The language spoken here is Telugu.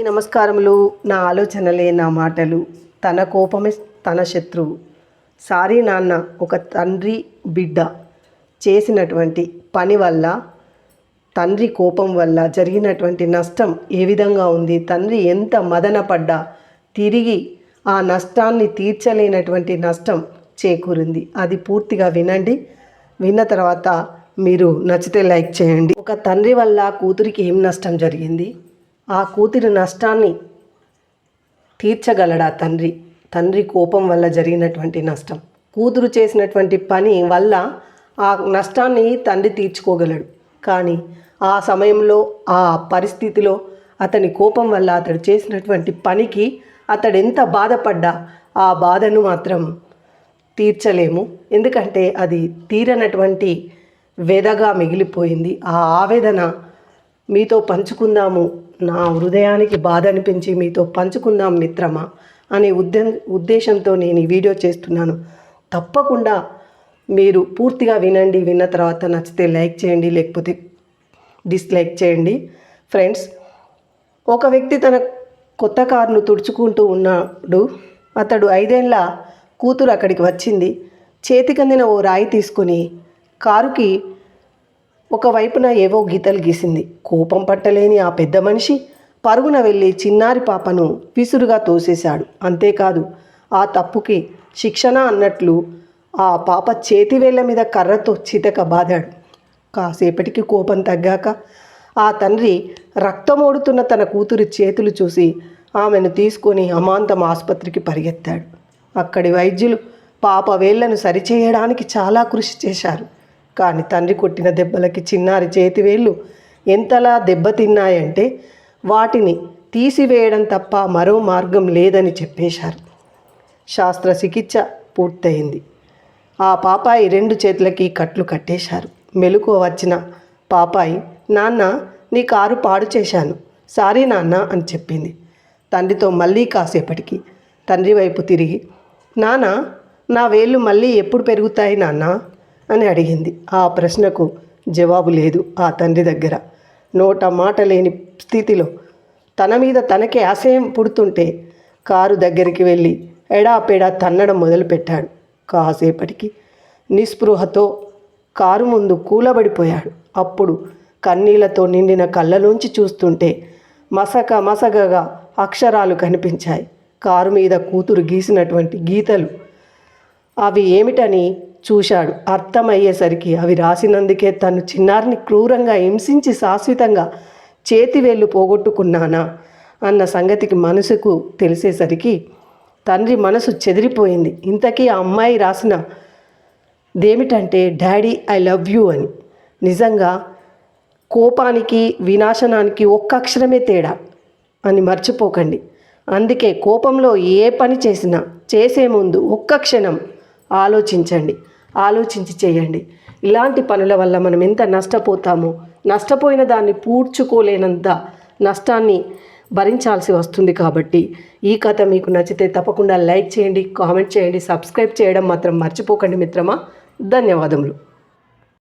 అందరికీ నమస్కారములు. నా ఆలోచనలే నా మాటలు. తన కోపమే తన శత్రువు. సారీ నాన్న ఒక తండ్రి బిడ్డ చేసినటువంటి పని వల్ల తండ్రి కోపం వల్ల జరిగినటువంటి నష్టం ఏ విధంగా ఉంది? తండ్రి ఎంత మదనపడ్డా తిరిగి ఆ నష్టాన్ని తీర్చలేనటువంటి నష్టం చేకూరింది. అది పూర్తిగా వినండి. విన్న తర్వాత మీరు నచ్చితే లైక్ చేయండి. ఒక తండ్రి వల్ల కూతురికి ఏం నష్టం జరిగింది? ఆ కూతురి నష్టాన్ని తీర్చగలడా తండ్రి? తండ్రి కోపం వల్ల జరిగినటువంటి నష్టం. కూతురు చేసినటువంటి పని వల్ల ఆ నష్టాన్ని తండ్రి తీర్చుకోగలడు. కానీ ఆ సమయంలో ఆ పరిస్థితిలో అతని కోపం వల్ల అతడు చేసినటువంటి పనికి అతడు ఎంత బాధపడ్డా ఆ బాధను మాత్రం తీర్చలేము. ఎందుకంటే అది తీరనటువంటి వెదగా మిగిలిపోయింది. ఆ ఆవేదన మీతో పంచుకుందాము నా హృదయానికి బాధ అనిపించి మీతో పంచుకుందాం మిత్రమా అనే ఉద్దే ఉద్దేశంతో నేను ఈ వీడియో చేస్తున్నాను. తప్పకుండా మీరు పూర్తిగా వినండి విన్న తర్వాత నచ్చితే లైక్ చేయండి లేకపోతే డిస్లైక్ చేయండి. ఫ్రెండ్స్ ఒక వ్యక్తి తన కొత్త కారును తుడుచుకుంటూ ఉన్నాడు. అతడు ఐదేళ్ళ కూతురు అక్కడికి వచ్చింది. చేతికందిన ఓ రాయి తీసుకొని కారుకి ఒకవైపున ఏవో గీతలు గీసింది. కోపం పట్టలేని ఆ పెద్ద మనిషి పరుగున వెళ్ళి చిన్నారి పాపను విసురుగా తోసేశాడు. అంతేకాదు ఆ తప్పుకి శిక్షణ అన్నట్లు ఆ పాప చేతివేళ్ళ మీద కర్రతో చితక బాదాడు. కాసేపటికి కోపం తగ్గాక ఆ తండ్రి రక్తమోడుతున్న తన కూతురి చేతులు చూసి ఆమెను తీసుకొని అమాంతం ఆసుపత్రికి పరిగెత్తాడు. అక్కడి వైద్యులు పాప వేళ్ళను సరిచేయడానికి చాలా కృషి చేశారు. కానీ తండ్రి కొట్టిన దెబ్బలకి చిన్నారి చేతివేళ్ళు ఎంతలా దెబ్బతిన్నాయంటే వాటిని తీసివేయడం తప్ప మరో మార్గం లేదని చెప్పేశారు. శాస్త్ర చికిత్స పూర్తయింది. ఆ పాపాయి రెండు చేతులకి కట్లు కట్టేశారు. మెలకు వచ్చిన పాపాయి నాన్న నీ కారు పాడు చేశాను. సారీ నాన్న అని చెప్పింది. తండ్రితో మళ్ళీ కాసేపటికి తండ్రి వైపు తిరిగి నాన్న నా వేళ్ళు మళ్ళీ ఎప్పుడు పెరుగుతాయి నాన్న? అని అడిగింది. ఆ ప్రశ్నకు జవాబు లేదు ఆ తండ్రి దగ్గర. నోట మాట లేని స్థితిలో తన మీద తనకే అసహ్యం పుడుతుంటే కారు దగ్గరికి వెళ్ళి ఎడాపెడా తన్నడం మొదలుపెట్టాడు. కాసేపటికి నిస్పృహతో కారు ముందు కూలబడిపోయాడు. అప్పుడు కన్నీళ్ళతో నిండిన కళ్ళలోంచి చూస్తుంటే మసక మసగగా అక్షరాలు కనిపించాయి. కారు మీద కూతురు గీసినటువంటి గీతలు. అవి ఏమిటని చూశాడు. అర్థమయ్యేసరికి అవి రాసినందుకే తను చిన్నారిని క్రూరంగా హింసించి శాశ్వతంగా చేతివేళ్ళు పోగొట్టుకున్నానా అన్న సంగతికి మనసుకు తెలిసేసరికి తండ్రి మనసు చెదిరిపోయింది. ఇంతకీ ఆ అమ్మాయి రాసిన దేమిటంటే డాడీ ఐ లవ్ యూ అని. నిజంగా కోపానికి వినాశనానికి ఒక్క అక్షరమే తేడా అని మర్చిపోకండి. అందుకే కోపంలో ఏ పని చేసినా చేసే ముందు ఒక్క క్షణం ఆలోచించండి. ఆలోచించి చేయండి. ఇలాంటి పనుల వల్ల మనం ఎంత నష్టపోతామో నష్టపోయిన దాన్ని పూడ్చుకోలేనంత నష్టాన్ని భరించాల్సి వస్తుంది కాబట్టి ఈ కథ మీకు నచ్చితే తప్పకుండా లైక్ చేయండి కామెంట్ చేయండి సబ్స్క్రైబ్ చేయడం మాత్రం మర్చిపోకండి మిత్రమా. ధన్యవాదములు.